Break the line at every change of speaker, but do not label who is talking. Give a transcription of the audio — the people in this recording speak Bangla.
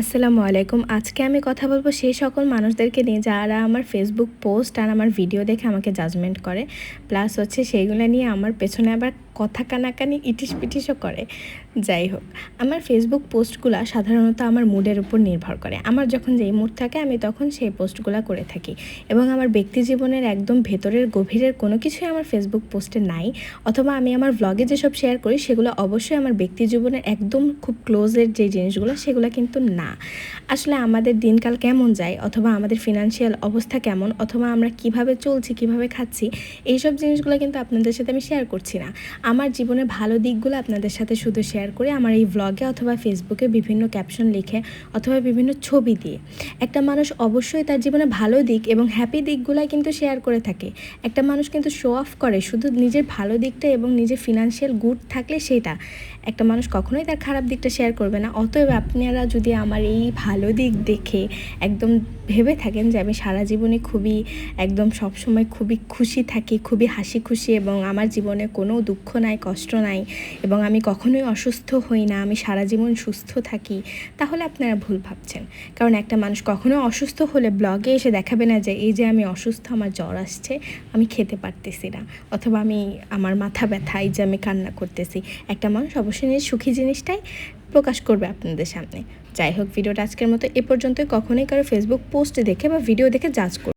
আসসালামু আলাইকুম। আজকে আমি কথা বলব সেই সকল মানুষদেরকে নিয়ে যারা আমার ফেসবুক পোস্ট আর আমার ভিডিও দেখে আমাকে জাজমেন্ট করে। প্লাস হচ্ছে সেইগুলো নিয়ে আমার পেছনে আবার কথা কানাকানি ইটিস পিটিসও করে। যাই হোক, আমার ফেসবুক পোস্টগুলো সাধারণত আমার মুডের উপর নির্ভর করে। আমার যখন যেই মুড থাকে, আমি তখন সেই পোস্টগুলো করে থাকি। এবং আমার ব্যক্তি জীবনের একদম ভেতরের গভীরের কোনো কিছুই আমার ফেসবুক পোস্টে নাই। অথবা আমি আমার ভ্লগে যেসব শেয়ার করি, সেগুলো অবশ্যই আমার ব্যক্তি জীবনের একদম খুব ক্লোজের যে জিনিসগুলো, সেগুলো কিন্তু না আসলে আমাদের দিনকাল কেমন যায়, অথবা আমাদের ফিনান্সিয়াল অবস্থা কেমন, অথবা আমরা কীভাবে চলছি, কীভাবে খাচ্ছি, এইসব জিনিসগুলো কিন্তু আপনাদের সাথে আমি শেয়ার করছি না। আমার জীবনের ভালো দিকগুলো আপনাদের সাথে শুধু শেয়ার করে আমার এই ভ্লগে অথবা ফেসবুকে বিভিন্ন ক্যাপশন লিখে, অথবা বিভিন্ন ছবি দিয়ে। একটা মানুষ অবশ্যই তার জীবনে ভালো দিক এবং হ্যাপি দিকগুলাই কিন্তু শেয়ার করে থাকে। একটা মানুষ কিন্তু শো অফ করে শুধু নিজের ভালো দিকটা এবং নিজের ফিনান্সিয়াল গুড থাকলে সেটা একটা মানুষ কখনোই তার খারাপ দিকটা শেয়ার করবে না, অতএব আপনারা যদি আমার এই ভালো দিক দেখে একদম ভেবে থাকেন যে আমি সারা জীবনে খুবই, একদম সবসময় খুবই খুশি থাকি, খুবই হাসি খুশি এবং আমার জীবনে কোনো দুঃখ নাই, কষ্ট নাই এবং আমি কখনোই অসুস্থ হই না, আমি সারা জীবন সুস্থ থাকি, তাহলে আপনারা ভুল ভাবছেন। কারণ একটা মানুষ কখনো অসুস্থ হলে ব্লগে এসে দেখাবে না যে, এই যে আমি অসুস্থ, আমার জ্বর আসছে, আমি খেতে পারতেছি না। অথবা আমি, আমার মাথা ব্যথা, এই যে আমি কান্না করতেছি। একটা মানুষ অবশ্যই সুখী জিনিসটাই প্রকাশ করবে আপনাদের সামনে। যাই হোক ভিডিওটা আজকের মতো এ পর্যন্ত কখনোই কারও ফেসবুক পোস্ট দেখে বা ভিডিও দেখে জাজ